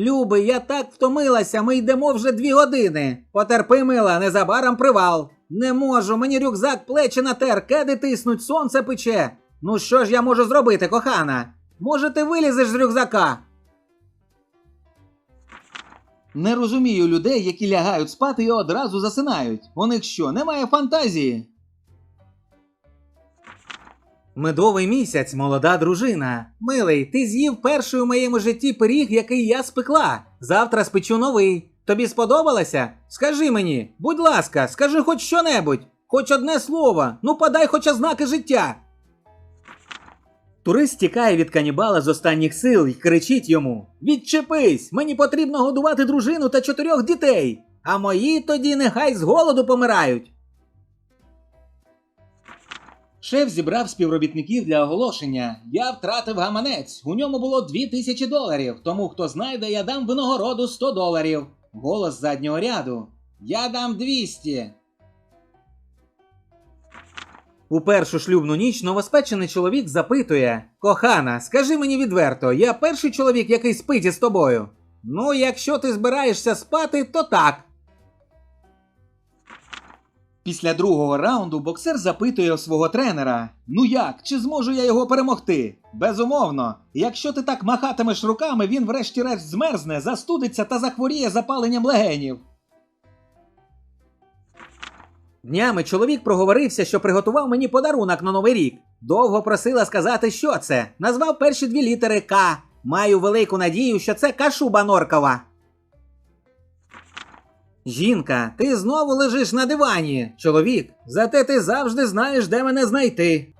Любий, я так втомилася, ми йдемо вже дві години. Потерпи, мила, незабаром привал. Не можу, мені рюкзак плечі натер, кеди тиснуть, сонце пече. Ну що ж я можу зробити, кохана? Може, ти вилізеш з рюкзака? Не розумію людей, які лягають спати і одразу засинають. У них що, немає фантазії? Медовий місяць, молода дружина. Милий, ти з'їв перший у моєму житті пиріг, який я спекла. Завтра спечу новий. Тобі сподобалося? Скажи мені, будь ласка, скажи хоч що-небудь, хоч одне слово, ну подай хоч ознаки життя. Турист тікає від канібала з останніх сил і кричить йому: Відчепись! Мені потрібно годувати дружину та чотирьох дітей, а мої тоді нехай з голоду помирають. Шеф зібрав співробітників для оголошення. Я втратив гаманець. У ньому було дві тисячі доларів. Тому хто знайде, я дам винагороду 100 доларів. Голос заднього ряду. Я дам 200. У першу шлюбну ніч новоспечений чоловік запитує: Кохана, скажи мені відверто, я перший чоловік, який спить із тобою. Ну, якщо ти збираєшся спати, то так. Після другого раунду боксер запитує свого тренера: Ну як, чи зможу я його перемогти? Безумовно, якщо ти так махатимеш руками, він врешті-решт змерзне, застудиться та захворіє запаленням легенів. Днями чоловік проговорився, що приготував мені подарунок на новий рік. Довго просила сказати, що це. Назвав перші дві літери К. Маю велику надію, що це кашуба норкова. Жінка, ти знову лежиш на дивані. Чоловік, зате ти завжди знаєш, де мене знайти.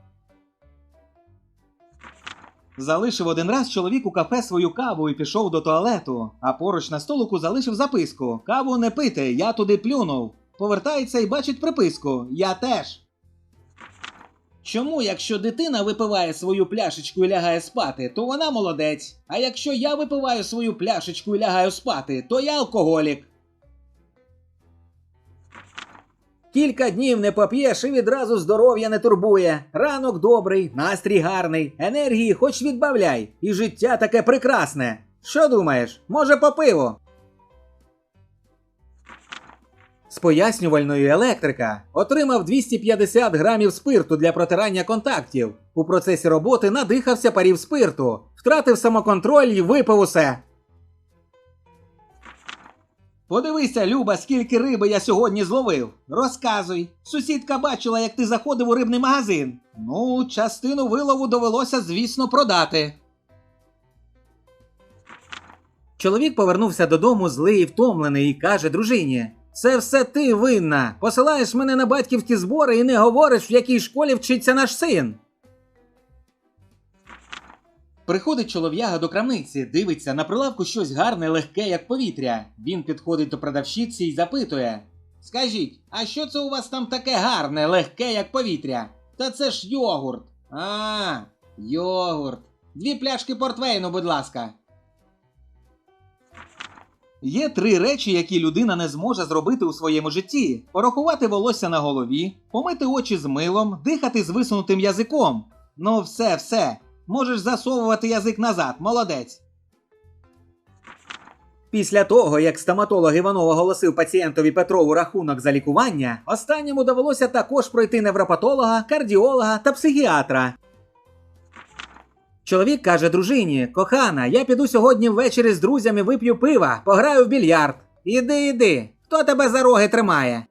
Залишив один раз чоловік у кафе свою каву і пішов до туалету, а поруч на столику залишив записку: Каву не пити, я туди плюнув. Повертається і бачить приписку Я теж. Чому, якщо дитина випиває свою пляшечку і лягає спати, то вона молодець. А якщо я випиваю свою пляшечку і лягаю спати, то я алкоголік. Кілька днів не поп'єш і відразу здоров'я не турбує. Ранок добрий, настрій гарний, енергії хоч відбавляй, і життя таке прекрасне. Що думаєш, може по пиву? З пояснювальної електрика отримав 250 грамів спирту для протирання контактів. У процесі роботи надихався парів спирту, втратив самоконтроль і випив усе. Подивися, Люба, скільки риби я сьогодні зловив. Розказуй. Сусідка бачила, як ти заходив у рибний магазин. Ну, частину вилову довелося, звісно, продати. Чоловік повернувся додому злий і втомлений і каже дружині: Це все ти винна. Посилаєш мене на батьківські збори і не говориш, в якій школі вчиться наш син. Приходить чолов'яга до крамниці, дивиться на прилавку щось гарне, легке, як повітря. Він підходить до продавщиці і запитує: Скажіть, а що це у вас там таке гарне, легке, як повітря? Та це ж йогурт. А, йогурт. Дві пляшки портвейну, будь ласка. Є три речі, які людина не зможе зробити у своєму житті: порахувати волосся на голові, помити очі з милом, дихати з висунутим язиком. Ну, все, все. Можеш засовувати язик назад, молодець. Після того, як стоматолог Іванов оголосив пацієнтові Петрову рахунок за лікування, останньому довелося також пройти невропатолога, кардіолога та психіатра. Чоловік каже дружині: Кохана, я піду сьогодні ввечері з друзями вип'ю пива, пограю в більярд. Іди, іди. Хто тебе за роги тримає?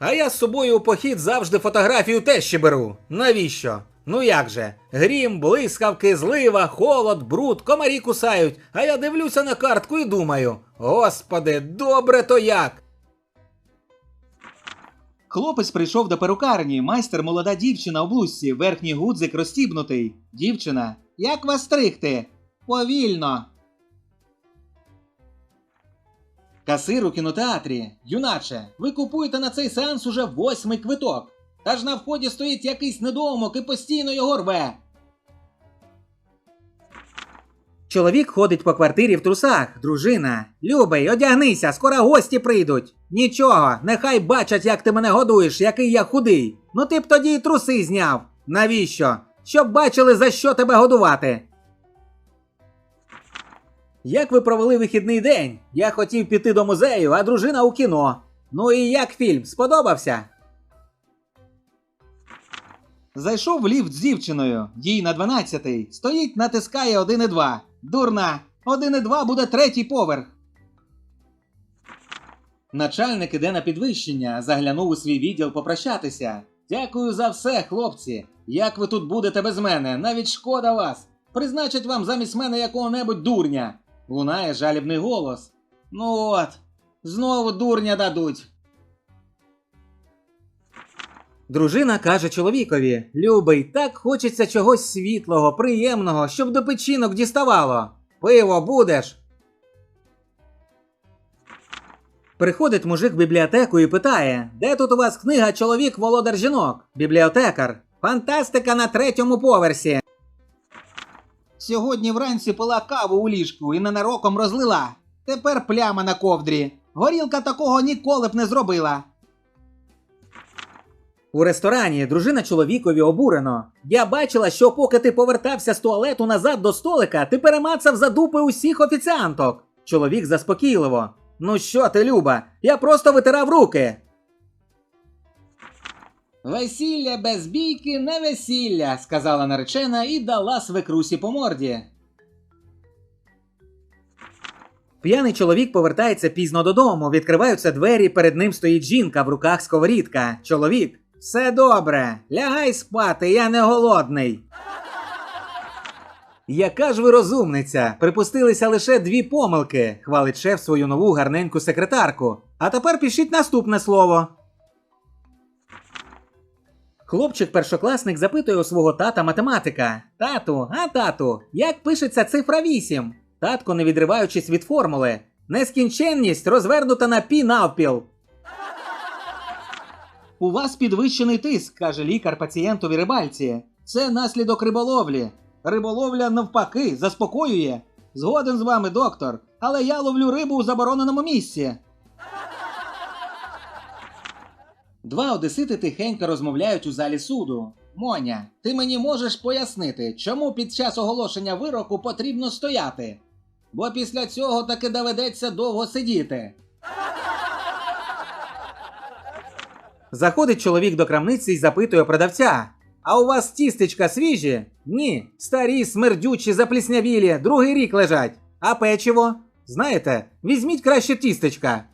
А я з собою у похід завжди фотографію тещі беру. Навіщо? Ну як же? Грім, блискавки, злива, холод, бруд, комарі кусають, а я дивлюся на картку і думаю: Господи, добре то як. Хлопець прийшов до перукарні, майстер молода дівчина у блузці, верхній гудзик розстібнутий. Дівчина, як вас стригти? Повільно. Касир у кінотеатрі. Юначе, ви купуєте на цей сеанс уже восьмий квиток. Та ж на вході стоїть якийсь недоумок і постійно його рве. Чоловік ходить по квартирі в трусах. Дружина. Любий, одягнися, скоро гості прийдуть. Нічого, нехай бачать, як ти мене годуєш, який я худий. Ну ти б тоді і труси зняв. Навіщо? Щоб бачили, за що тебе годувати. Як ви провели вихідний день? Я хотів піти до музею, а дружина у кіно. Ну і як фільм? Сподобався? Зайшов в ліфт з дівчиною, їй на 12-й. Стоїть, натискає 1 і 2. Дурна, 1 і 2 буде третій поверх. Начальник іде на підвищення, заглянув у свій відділ попрощатися. Дякую за все, хлопці. Як ви тут будете без мене? Навіть шкода вас. Призначать вам замість мене якого-небудь дурня. Лунає жалібний голос. Ну от, знову дурня дадуть. Дружина каже чоловікові: Любий, так хочеться чогось світлого, приємного, щоб до печінок діставало. Пиво будеш. Приходить мужик в бібліотеку і питає: Де тут у вас книга Чоловік володар жінок? Бібліотекар. Фантастика на третьому поверсі. Сьогодні вранці пила каву у ліжку і ненароком розлила. Тепер пляма на ковдрі. Горілка такого ніколи б не зробила. У ресторані дружина чоловікові обурено. Я бачила, що поки ти повертався з туалету назад до столика, ти перемацав за дупи усіх офіціанток. Чоловік заспокійливо. Ну що ти, Люба? Я просто витирав руки. Весілля без бійки не весілля, сказала наречена і дала свекрусі по морді. П'яний чоловік повертається пізно додому, відкриваються двері, перед ним стоїть жінка в руках сковорідка. Чоловік. Все добре, лягай спати, я не голодний. Яка ж ви розумниця? Припустилися лише дві помилки, хвалить шеф свою нову гарненьку секретарку. А тепер пишіть наступне слово. Хлопчик-першокласник запитує у свого тата математика: Тату, а тату, як пишеться цифра 8? Татко, не відриваючись від формули. Нескінченність розвернута на пі навпіл. У вас підвищений тиск, каже лікар пацієнтові рибальці. Це наслідок риболовлі. Риболовля навпаки заспокоює. Згоден з вами, доктор, але я ловлю рибу у забороненому місці. Два одесити тихенько розмовляють у залі суду. Моня, ти мені можеш пояснити, чому під час оголошення вироку потрібно стояти? Бо після цього таки доведеться довго сидіти. Заходить чоловік до крамниці і запитує продавця: А у вас тістечка свіжі? Ні, старі, смердючі, запліснявілі, другий рік лежать. А печиво? Знаєте, візьміть краще тістечка.